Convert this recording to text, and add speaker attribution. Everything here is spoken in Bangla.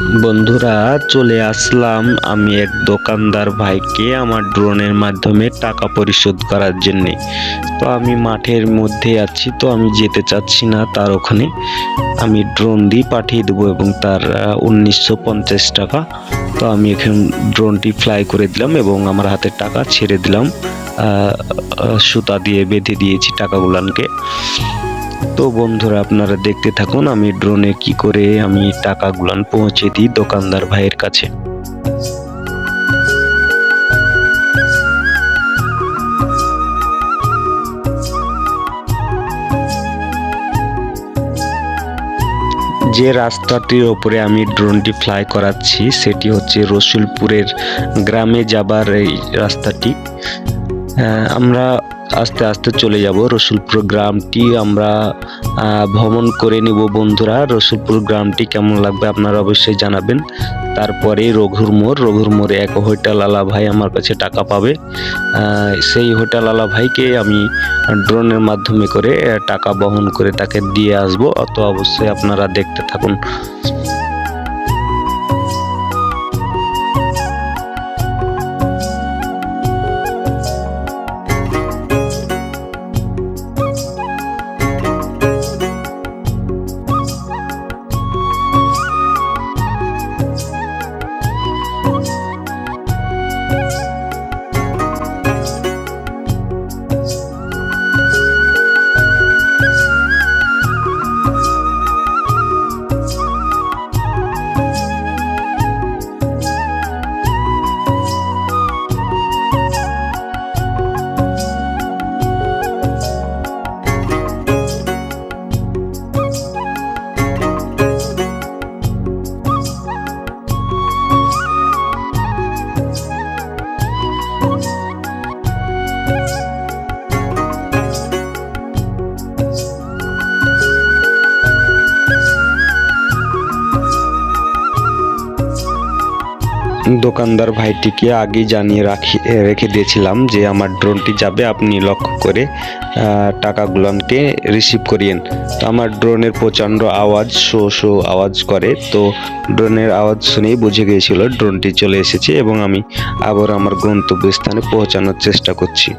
Speaker 1: বন্ধুরা, চলে আসলাম আমি এক দোকানদার ভাইকে আমার ড্রোনের মাধ্যমে টাকা পরিশোধ করার জন্য। তো আমি মাঠের মধ্যে আছি, তো আমি যেতে চাচ্ছি না তার ওখানে। আমি ড্রোন দিয়ে পাঠিয়ে দেবো এবং তার উনিশশো পঞ্চাশ টাকা। তো আমি এখন ড্রোনটি ফ্লাই করে দিলাম এবং আমার হাতে টাকা ছেড়ে দিলাম। সুতা দিয়ে বেঁধে দিয়েছি টাকাগুলানকে। তো বন্ধুরা, আপনারা দেখতে থাকুন আমি ড্রোনে কি করে আমি টাকাগুলান পৌঁছে দিই দোকানদার ভাইয়ের কাছে। যে রাস্তাটির ওপরে আমি ড্রোনটি ফ্লাই করাচ্ছি, সেটি হচ্ছে রসুলপুরের গ্রামে যাবার এই রাস্তাটি। আমরা আস্তে আস্তে চলে যাব রসুলপুর গ্রামটি। আমরা ভ্রমণ করে নিব বন্ধুরা। রসুলপুর গ্রামটি কেমন লাগবে আপনারা অবশ্যই জানাবেন। তারপরে রঘুর মোড়। রঘুর মোড়ে এক হোটেল আলা ভাই আমার কাছে টাকা পাবে। সেই হোটেল আলা ভাইকে আমি ড্রোনের মাধ্যমে করে টাকা বহন করে তাকে দিয়ে আসব। অত অবশ্যই আপনারা দেখতে থাকুন। দোকানদার ভাইটিকে আগেই জানিয়ে রাখি, রেখে দিয়েছিলাম যে আমার ড্রোনটি যাবে, আপনি লক্ষ্য করে টাকাগুলোকে রিসিভ করিয়েন। তো আমার ড্রোনের প্রচণ্ড আওয়াজ, শো শো আওয়াজ করে। তো ড্রোনের আওয়াজ শুনেই বুঝে গিয়েছিল ড্রোনটি চলে এসেছে এবং আমি আবার আমার গন্তব্যস্থানে পৌঁছানোর চেষ্টা করছি।